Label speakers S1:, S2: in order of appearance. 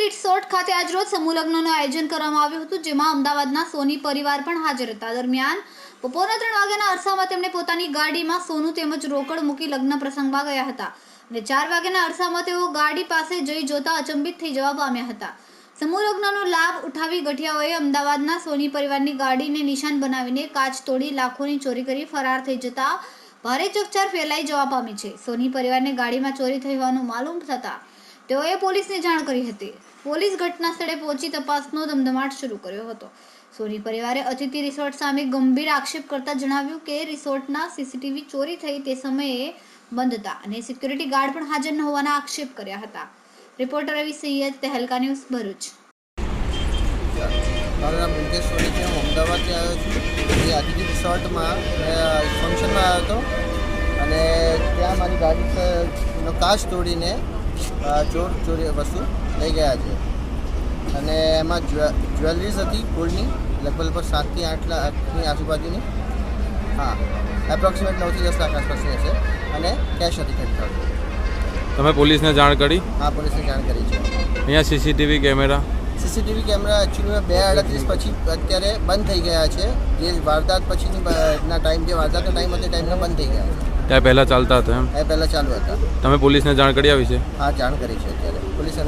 S1: Resort ખાતે આજરોજ સમૂહ લગ્નનું આયોજન કરવામાં આવ્યું હતું, જેમાં અમદાવાદના સોની પરિવાર પણ હાજર હતા. દરમિયાન બપોરના ત્રણ વાગ્યાના અરસામાં તેમણે પોતાની ગાડીમાં સોનું તેમજ રોકડ મૂકી લગ્ન પ્રસંગમાં ગયા હતા અને ચાર વાગ્યાના અરસામાં તેઓ ગાડી પાસે જઈ જોતા અચંબિત થઈ જવા પામ્યા હતા. સમૂહ લગ્નનો લાભ ઉઠાવી ગઠિયાઓએ અમદાવાદના સોની પરિવારની ગાડીને નિશાન બનાવીને કાચ તોડી લાખોની ચોરી કરી ફરાર થઈ જતા ભારે ચકચાર ફેલાઈ જવા પામી છે. સોની પરિવારને ગાડીમાં ચોરી થઈ હોવાનું માલુમ થતા તેઓએ પોલીસને જાણ કરી હતી. પોલીસ ઘટના સ્થળે પહોંચી તપાસનો ધમધમાટ શરૂ કર્યો હતો. સોની પરિવારે અતિથિ રિસોર્ટ સામે ગંભીર આક્ષેપ કરતા જણાવ્યું કે રિસોર્ટના સીસીટીવી ચોરી થઈ તે સમયે બંધ હતા અને સિક્યુરિટી ગાર્ડ પણ હાજર ન હોવાના આક્ષેપ કર્યા હતા. Reporter Ravi Saiyed Tehelka news Bharuch.
S2: મારું નામ મુકેશ સોની છે. હું અમદાવાદથી આવ્યો છું. એ અતિથિ રિસોર્ટમાં ફંક્શનમાં આવ્યો હતો. અને ત્યાં મારી ગાડી કાચ તોડીને ચોર ચોરી વસ્તુ લઈ ગયા છે. અને એમાં જ્વે- જ્વેલરીઝ હતી ગોલ્ડની લગભગ લગભગ સાતથી આઠ લાખની આજુબાજુની. હા એપ્રોક્સિમેટ નવથી દસ લાખ આસપાસની હશે અને કેશ હતી ખેડૂત
S3: તમે પોલીસને જાણ કરી?
S2: હા પોલીસને જાણ કરી છે.
S3: અહીંયા સીસીટીવી કેમેરા?
S2: સીસીટીવી કેમેરા એકચ્યુઅલીમાં બે અડત્રીસ પછી અત્યારે બંધ થઈ ગયા છે. જે વારદાત પછીની ના ટાઈમ જે વારદાતનો ટાઈમ હતો એ ટાઈમના બંધ થઈ ગયા છે.
S3: ત્યાં પહેલાં ચાલતા હતા એમ?
S2: એ પહેલાં ચાલુ હતા.
S3: તમે પોલીસને જાણ કરી આવી છે?
S2: હા જાણ કરી છે અત્યારે. પોલીસે